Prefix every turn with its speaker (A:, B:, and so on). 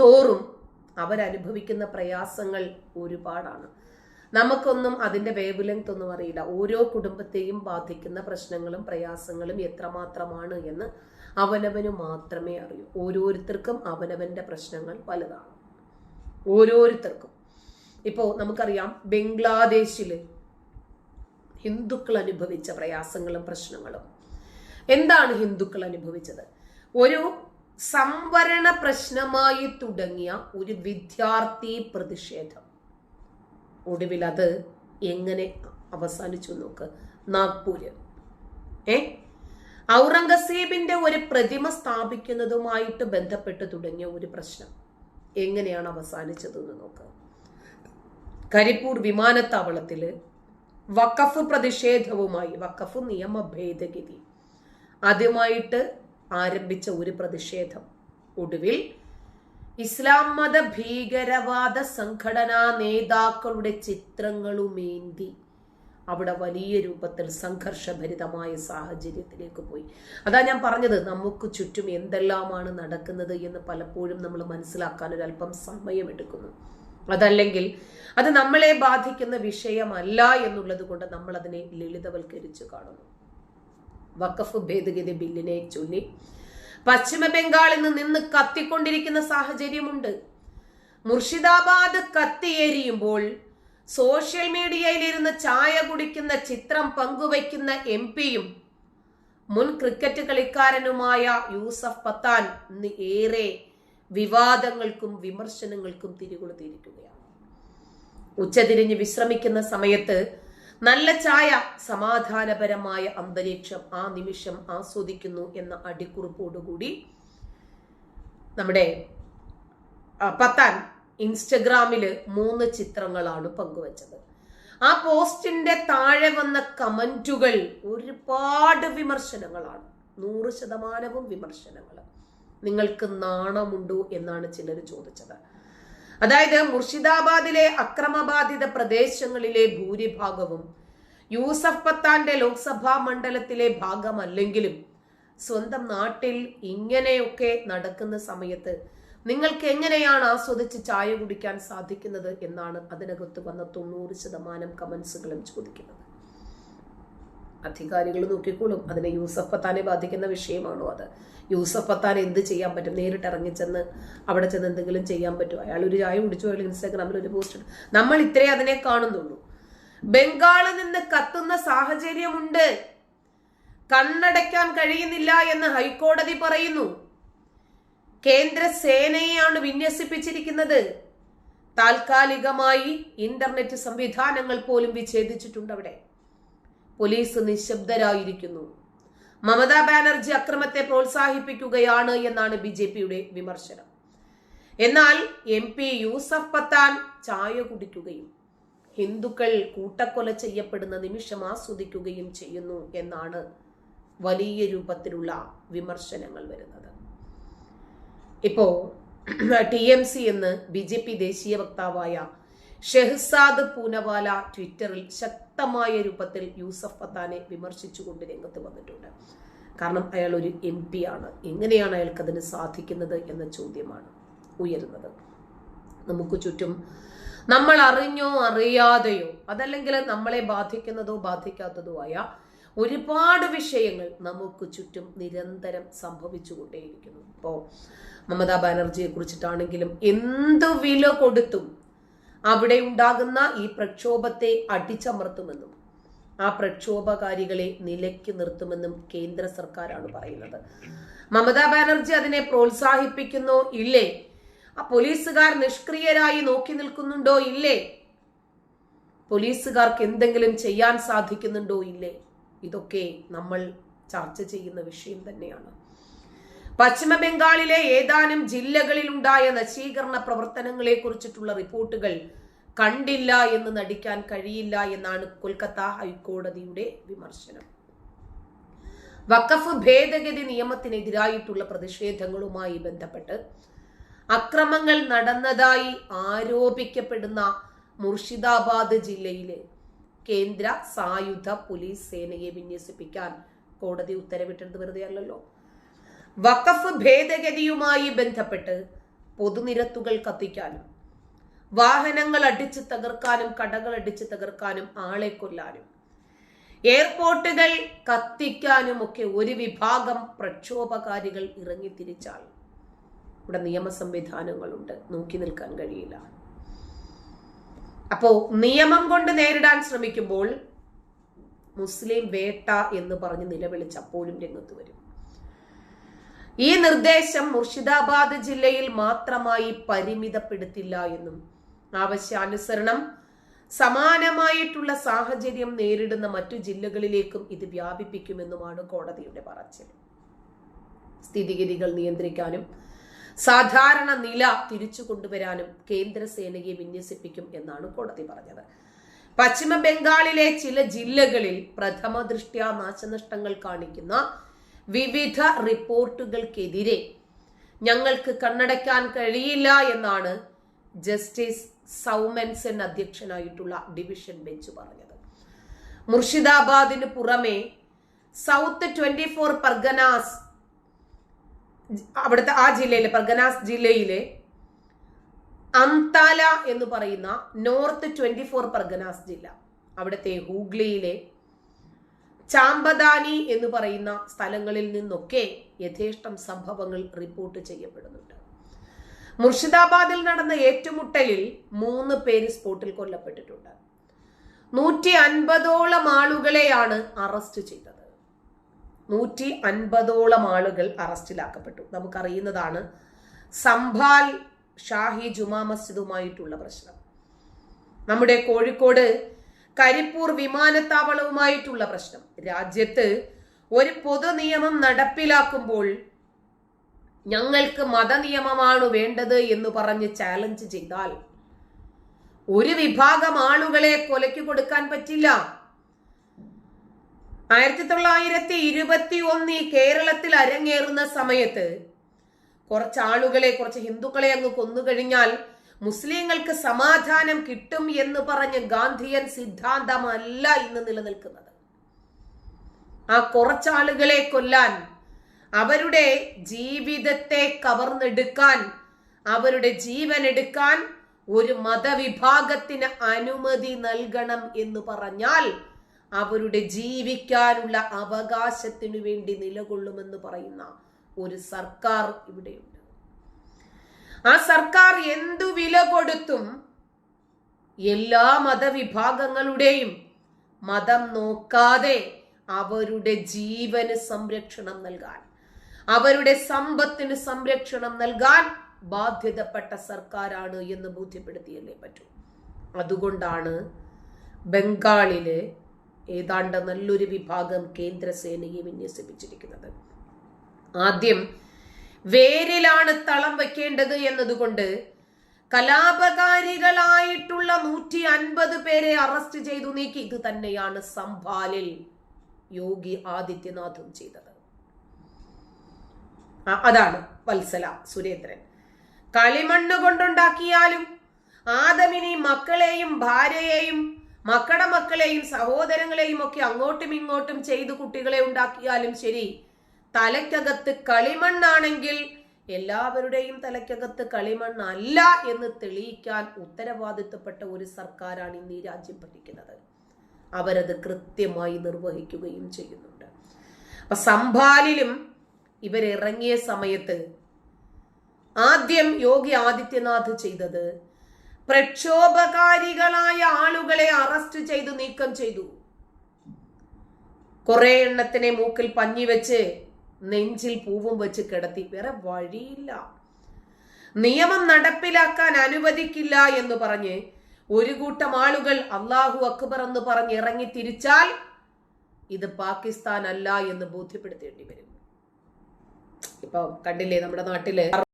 A: തോറും അവരനുഭവിക്കുന്ന പ്രയാസങ്ങൾ ഒരുപാടാണ്. നമുക്കൊന്നും അതിന്റെ വേവ് ലെങ്ത് ഒന്നും അറിയില്ല. ഓരോ കുടുംബത്തെയും ബാധിക്കുന്ന പ്രശ്നങ്ങളും പ്രയാസങ്ങളും എത്രമാത്രമാണ് എന്ന് അവനവന് മാത്രമേ അറിയൂ. ഓരോരുത്തർക്കും അവനവന്റെ പ്രശ്നങ്ങൾ വലുതാണ് ഓരോരുത്തർക്കും. ഇപ്പോൾ നമുക്കറിയാം ബംഗ്ലാദേശിൽ ഹിന്ദുക്കൾ അനുഭവിച്ച പ്രയാസങ്ങളും പ്രശ്നങ്ങളും. എന്താണ് ഹിന്ദുക്കൾ അനുഭവിച്ചത് ഒരു സംവരണ പ്രശ്നമായി തുടങ്ങിയ ഒരു വിദ്യാർത്ഥി പ്രതിഷേധം. ഒടുവിൽ അത് എങ്ങനെ അവസാനിച്ചു നോക്ക്. നാഗ്പൂര്. ഏ? ഔറംഗസീബിന്റെ ഒരു പ്രതിമ സ്ഥാപിക്കുന്നതുമായിട്ട് ബന്ധപ്പെട്ട് തുടങ്ങിയ ഒരു പ്രശ്നം. എങ്ങനെയാണ് അവസാനിച്ചതെന്ന് നോക്ക്. കരിപ്പൂർ വിമാനത്താവളത്തിൽ വഖഫ് പ്രതിഷേധവുമായി വഖഫ് നിയമ ഭേദഗതി. ആദ്യമായിട്ട് ആരംഭിച്ച ഒരു പ്രതിഷേധം. ഒടുവിൽ ഇസ്ലാം മത ഭീകരവാദ സംഘടനാ നേതാക്കളുടെ ചിത്രങ്ങളുമേന്തി അവിടെ വലിയ രൂപത്തിൽ സംഘർഷഭരിതമായ സാഹചര്യത്തിലേക്ക് പോയി. അതാ ഞാൻ പറഞ്ഞത് നമുക്ക് ചുറ്റും എന്തെല്ലാമാണ് നടക്കുന്നത് എന്ന് പലപ്പോഴും നമ്മൾ മനസ്സിലാക്കാൻ ഒരു അല്പം സമയമെടുക്കുന്നു. അതല്ലെങ്കിൽ അത് നമ്മളെ ബാധിക്കുന്ന വിഷയമല്ല എന്നുള്ളത് കൊണ്ട് നമ്മൾ അതിനെ ലളിതവൽക്കരിച്ചു കാണുന്നു. വഖഫ് ഭേദഗതി ബില്ലിനെ ചൊല്ലി. പശ്ചിമ ബംഗാളിൽ നിന്ന് കത്തിക്കൊണ്ടിരിക്കുന്ന സാഹചര്യമുണ്ട്. മുർഷിദാബാദ് കത്തിയേരിയുമ്പോൾ സോഷ്യൽ മീഡിയയിലിരുന്ന് ചായ കുടിക്കുന്ന ചിത്രം പങ്കുവയ്ക്കുന്ന എം പിയും മുൻ ക്രിക്കറ്റ് കളിക്കാരനുമായ യൂസഫ് പത്താൻ ഇന്ന് ഏറെ വിവാദങ്ങൾക്കും വിമർശനങ്ങൾക്കും തിരികൊളുത്തിയിരിക്കുകയാണ്. ഉച്ചതിരിഞ്ഞ് വിശ്രമിക്കുന്ന സമയത്ത് നല്ല ചായ സമാധാനപരമായ അന്തരീക്ഷം ആ നിമിഷം ആസ്വദിക്കുന്നു എന്ന അടിക്കുറിപ്പോടുകൂടി നമ്മുടെ പത്താൻ ഇൻസ്റ്റഗ്രാമിൽ മൂന്ന് ചിത്രങ്ങളാണ് പങ്കുവച്ചത്. ആ പോസ്റ്റിന്റെ താഴെ വന്ന കമന്റുകൾ ഒരുപാട് വിമർശനങ്ങളാണ്. നൂറ് ശതമാനവും വിമർശനങ്ങൾ നിങ്ങൾക്ക് നാണമുണ്ടോ എന്നാണ് ചിലർ ചോദിച്ചത്. അതായത് മുർഷിദാബാദിലെ അക്രമബാധിത പ്രദേശങ്ങളിലെ ഭൂരിഭാഗവും യൂസഫ് പത്താന്റെ ലോക്സഭാ മണ്ഡലത്തിലെ ഭാഗമല്ലെങ്കിലും സ്വന്തം നാട്ടിൽ ഇങ്ങനെയൊക്കെ നടക്കുന്ന സമയത്ത് നിങ്ങൾക്ക് എങ്ങനെയാണ് ആസ്വദിച്ച് ചായ കുടിക്കാൻ സാധിക്കുന്നത് എന്നാണ് അതിനകത്ത് വന്ന തൊണ്ണൂറ് ശതമാനം കമൻസുകളും ചോദിക്കുന്നത്. അധികാരികൾ നോക്കിക്കോളും. അതിനെ യൂസഫ് പത്താനെ ബാധിക്കുന്ന വിഷയമാണോ അത്? യൂസഫ് പത്താൻ എന്ത് ചെയ്യാൻ പറ്റും? നേരിട്ട് ഇറങ്ങി ചെന്ന് അവിടെ ചെന്ന് എന്തെങ്കിലും ചെയ്യാൻ പറ്റും അയാൾ ഒരു ചായ കുടിച്ചു അയാൾ ഇൻസ്റ്റാഗ്രാമിൽ ഒരു പോസ്റ്റ് ഇട്ടു. നമ്മൾ ഇത്രേ അതിനെ കാണുന്നുള്ളൂ. ബംഗാളിൽ നിന്ന് കത്തുന്ന സാഹചര്യമുണ്ട്. കണ്ണടയ്ക്കാൻ കഴിയുന്നില്ല എന്ന് ഹൈക്കോടതി പറയുന്നു. കേന്ദ്ര സേനയെയാണ് വിന്യസിപ്പിച്ചിരിക്കുന്നത്. താൽക്കാലികമായി ഇന്റർനെറ്റ് സംവിധാനങ്ങൾ പോലും വിച്ഛേദിച്ചിട്ടുണ്ട് അവിടെ. പോലീസ് നിശബ്ദരായിരിക്കുന്നു. മമതാ ബാനർജി അക്രമത്തെ പ്രോത്സാഹിപ്പിക്കുകയാണ് എന്നാണ് ബി ജെ പിയുടെ വിമർശനം. എന്നാൽ എം പി യൂസഫ് പത്താൻ ചായ കുടിക്കുകയും ഹിന്ദുക്കൾ കൂട്ടക്കൊല ചെയ്യപ്പെടുന്ന നിമിഷം ആസ്വദിക്കുകയും ചെയ്യുന്നു എന്നാണ് വലിയ രൂപത്തിലുള്ള വിമർശനങ്ങൾ വരുന്നത്. ഇപ്പോ ടി എം സി എന്ന് ബി ജെ പി ദേശീയ വക്താവായ ഷെഹ്സാദ് പൂനവാല ട്വിറ്ററിൽ ശക്തമായ രൂപത്തിൽ യൂസഫ് പത്താനെ വിമർശിച്ചുകൊണ്ട് രംഗത്ത് വന്നിട്ടുണ്ട്. കാരണം അയാൾ ഒരു എം പി ആണ്. എങ്ങനെയാണ് അയാൾക്ക് അതിന് സാധിക്കുന്നത് എന്ന ചോദ്യമാണ് ഉയരുന്നത്. നമുക്ക് ചുറ്റും നമ്മൾ അറിഞ്ഞോ അറിയാതെയോ അതല്ലെങ്കിൽ നമ്മളെ ബാധിക്കുന്നതോ ബാധിക്കാത്തതോ ആയ ഒരുപാട് വിഷയങ്ങൾ നമുക്ക് ചുറ്റും നിരന്തരം സംഭവിച്ചുകൊണ്ടേയിരിക്കുന്നു ഇപ്പോൾ മമതാ ബാനർജിയെ കുറിച്ചിട്ടാണെങ്കിലും എന്ത് വില കൊടുത്തും അവിടെ ഉണ്ടാകുന്ന ഈ പ്രക്ഷോഭത്തെ അടിച്ചമർത്തുമെന്നും ആ പ്രക്ഷോഭകാരികളെ നിലയ്ക്ക് നിർത്തുമെന്നും കേന്ദ്ര സർക്കാരാണ് പറയുന്നത്. മമതാ ബാനർജി അതിനെ പ്രോത്സാഹിപ്പിക്കുന്നോ ഇല്ലേ? ആ പോലീസുകാർ നിഷ്ക്രിയരായി നോക്കി നിൽക്കുന്നുണ്ടോ ഇല്ലേ? പോലീസുകാർക്ക് എന്തെങ്കിലും ചെയ്യാൻ സാധിക്കുന്നുണ്ടോ ഇല്ലേ? ഇതൊക്കെ നമ്മൾ ചർച്ച ചെയ്യുന്ന വിഷയം തന്നെയാണ്. പശ്ചിമ ബംഗാളിലെ ഏതാനും ജില്ലകളിൽ ഉണ്ടായ നശീകരണ പ്രവർത്തനങ്ങളെ കുറിച്ചിട്ടുള്ള റിപ്പോർട്ടുകൾ കണ്ടില്ല എന്ന് നടിക്കാൻ കഴിയില്ല എന്നാണ് കൊൽക്കത്ത ഹൈക്കോടതിയുടെ വിമർശനം. വഖഫ് ഭേദഗതി നിയമത്തിനെതിരായിട്ടുള്ള പ്രതിഷേധങ്ങളുമായി ബന്ധപ്പെട്ട് അക്രമങ്ങൾ നടന്നതായി ആരോപിക്കപ്പെടുന്ന മുർഷിദാബാദ് ജില്ലയിലെ കേന്ദ്ര സായുധ പോലീസ് സേനയെ വിന്യസിപ്പിക്കാൻ കോടതി ഉത്തരവിട്ടത് വെറുതെ അല്ലല്ലോ വഖഫ് ഭേദഗതിയുമായി ബന്ധപ്പെട്ട് പൊതുനിരത്തുകൾ കത്തിക്കാനും വാഹനങ്ങൾ അടിച്ചു തകർക്കാനും കടകൾ അടിച്ചു തകർക്കാനും ആളെ കൊല്ലാനും എയർപോർട്ടുകൾ കത്തിക്കാനും ഒക്കെ ഒരു വിഭാഗം പ്രക്ഷോഭകാരികൾ ഇറങ്ങി തിരിച്ചാൽ ഇവിടെ നിയമ സംവിധാനങ്ങളുണ്ട് നോക്കി നിൽക്കാൻ കഴിയില്ല. അപ്പോ നിയമം കൊണ്ട് നേരിടാൻ ശ്രമിക്കുമ്പോൾ മുസ്ലിം വേട്ട എന്ന് പറഞ്ഞ് നിലവിളിച്ച് അപ്പോഴും രംഗത്ത് വരും. ഈ നിർദ്ദേശം മുർഷിദാബാദ് ജില്ലയിൽ മാത്രമായി പരിമിതപ്പെടുത്തില്ല എന്നും ആവശ്യാനുസരണം സമാനമായിട്ടുള്ള സാഹചര്യം നേരിടുന്ന മറ്റു ജില്ലകളിലേക്കും ഇത് വ്യാപിപ്പിക്കുമെന്നുമാണ് കോടതിയുടെ പറച്ചിൽ. സ്ഥിതിഗതികൾ നിയന്ത്രിക്കാനും സാധാരണ നില തിരിച്ചു കൊണ്ടുവരാനും കേന്ദ്രസേനയെ വിന്യസിപ്പിക്കും എന്നാണ് കോടതി പറഞ്ഞത്. പശ്ചിമ ബംഗാളിലെ ചില ജില്ലകളിൽ പ്രഥമ ദൃഷ്ട്യാ നാശനഷ്ടങ്ങൾ കാണിക്കുന്ന വിവിധ റിപ്പോർട്ടുകൾക്കെതിരെ ഞങ്ങൾക്ക് കണ്ണടയ്ക്കാൻ കഴിയില്ല എന്നാണ് ജസ്റ്റിസ് സൗമൻസൻ അധ്യക്ഷനായിട്ടുള്ള ഡിവിഷൻ ബെഞ്ച് പറഞ്ഞത്. മുർഷിദാബാദിന് പുറമെ സൗത്ത് ട്വന്റി ഫോർ പർഗനാസ് അവിടുത്തെ ആ ജില്ലയിലെ പർഗനാസ് ജില്ലയിലെ അംതാല എന്ന് പറയുന്ന നോർത്ത് ട്വന്റി ഫോർ പർഗനാസ് ജില്ല. അവിടുത്തെ ഹൂഗ്ലിയിലെ ചാമ്പദാനി എന്ന് പറയുന്ന സ്ഥലങ്ങളിൽ നിന്നൊക്കെ യഥേഷ്ടം സംഭവങ്ങൾ റിപ്പോർട്ട് ചെയ്യപ്പെടുന്നുണ്ട്. മുർഷിദാബാദിൽ നടന്ന ഏറ്റുമുട്ടലിൽ മൂന്ന് പേര് സ്പോട്ടിൽ കൊല്ലപ്പെട്ടിട്ടുണ്ട്. നൂറ്റി അൻപതോളം ആളുകളെയാണ് അറസ്റ്റ് ചെയ്തത്. നൂറ്റി അൻപതോളം ആളുകൾ അറസ്റ്റിലാക്കപ്പെട്ടു. നമുക്കറിയുന്നതാണ് സംഭാൽ ഷാഹി ജുമാ മസ്ജിദുമായിട്ടുള്ള പ്രശ്നം. നമ്മുടെ കോഴിക്കോട് കരിപ്പൂർ വിമാനത്താവളവുമായിട്ടുള്ള പ്രശ്നം. രാജ്യത്ത് ഒരു പൊതു നിയമം നടപ്പിലാക്കുമ്പോൾ ഞങ്ങൾക്ക് മതനിയമമാണ് വേണ്ടത് എന്ന് പറഞ്ഞ് ചാലഞ്ച് ചെയ്താൽ ഒരു വിഭാഗം ആളുകളെ കൊലയ്ക്ക് കൊടുക്കാൻ പറ്റില്ല. ആയിരത്തി തൊള്ളായിരത്തി ഇരുപത്തി ഒന്ന് കേരളത്തിൽ അരങ്ങേറുന്ന സമയത്ത് കുറച്ച് ആളുകളെ കുറച്ച് ഹിന്ദുക്കളെ അങ്ങ് കൊന്നുകഴിഞ്ഞാൽ മുസ്ലിങ്ങൾക്ക് സമാധാനം കിട്ടും എന്ന് പറഞ്ഞ് ഗാന്ധിയൻ സിദ്ധാന്തമല്ല ഇന്ന് നിലനിൽക്കുന്നത്. ആ കുറച്ചാളുകളെ കൊല്ലാൻ അവരുടെ ജീവിതത്തെ കവർന്നെടുക്കാൻ അവരുടെ ജീവൻ എടുക്കാൻ ഒരു മതവിഭാഗത്തിന് അനുമതി നൽകണം എന്ന് പറഞ്ഞാൽ അവരുടെ ജീവിക്കാനുള്ള അവകാശത്തിനു വേണ്ടി നിലകൊള്ളുമെന്ന് പറയുന്ന ഒരു സർക്കാർ ഇവിടെയുണ്ട്. ആ സർക്കാർ എന്തു വില കൊടുത്തും എല്ലാ മതവിഭാഗങ്ങളുടെയും മതം നോക്കാതെ അവരുടെ ജീവന് സംരക്ഷണം നൽകാൻ അവരുടെ സമ്പത്തിന് സംരക്ഷണം നൽകാൻ ബാധ്യതപ്പെട്ട സർക്കാരാണ് എന്ന് ബോധ്യപ്പെടുത്തിയല്ലേ പറ്റൂ. അതുകൊണ്ടാണ് ബംഗാളിൽ ഏതാണ്ട് നല്ലൊരു വിഭാഗം കേന്ദ്രസേനയെ വിന്യസിപ്പിച്ചിരിക്കുന്നത്. ആദ്യം വേരിലാണ് തളം വെക്കേണ്ടത് എന്നതുകൊണ്ട് കലാപകാരികളായിട്ടുള്ള നൂറ്റി അൻപത് പേരെ അറസ്റ്റ് ചെയ്തു നീക്കി. ഇത് തന്നെയാണ് സംഭാലിൽ യോഗി ആദിത്യനാഥും ചെയ്തത്. അതാണ് വത്സല സുരേന്ദ്രൻ. കളിമണ്ണ് കൊണ്ടുണ്ടാക്കിയാലും ആദമിനി മക്കളെയും ഭാര്യയെയും മക്കളുടെ മക്കളെയും സഹോദരങ്ങളെയും ഒക്കെ അങ്ങോട്ടും ഇങ്ങോട്ടും ചെയ്ത് കുട്ടികളെ ഉണ്ടാക്കിയാലും ശരി തലയ്ക്കകത്ത് കളിമണ്ണാണെങ്കിൽ എല്ലാവരുടെയും തലയ്ക്കകത്ത് കളിമണ്ണല്ല എന്ന് തെളിയിക്കാൻ ഉത്തരവാദിത്തപ്പെട്ട ഒരു സർക്കാരാണ് ഇന്ന് ഈ രാജ്യം ഭരിക്കുന്നത്. അവരത് കൃത്യമായി നിർവഹിക്കുകയും ചെയ്യുന്നുണ്ട്. അപ്പൊ സംഭാലിലും ഇവരിറങ്ങിയ സമയത്ത് ആദ്യം യോഗി ആദിത്യനാഥ് ചെയ്തത് പ്രക്ഷോഭകാരികളായ ആളുകളെ അറസ്റ്റ് ചെയ്ത് നീക്കം ചെയ്തു. കുറെ എണ്ണത്തിനെ മൂക്കിൽ പഞ്ഞി വെച്ച് നെഞ്ചിൽ പൂവും വെച്ച് കിടത്തി. വേറെ വഴിയില്ല. നിയമം നടപ്പിലാക്കാൻ അനുവദിക്കില്ല എന്ന് പറഞ്ഞ് ഒരു കൂട്ടം ആളുകൾ അള്ളാഹു അക്ബർ എന്ന് പറഞ്ഞ് ഇറങ്ങി തിരിച്ചാൽ ഇത് പാകിസ്ഥാൻ അല്ല എന്ന് ബോധ്യപ്പെടുത്തേണ്ടി വരും. ഇപ്പൊ കണ്ടില്ലേ നമ്മുടെ നാട്ടിൽ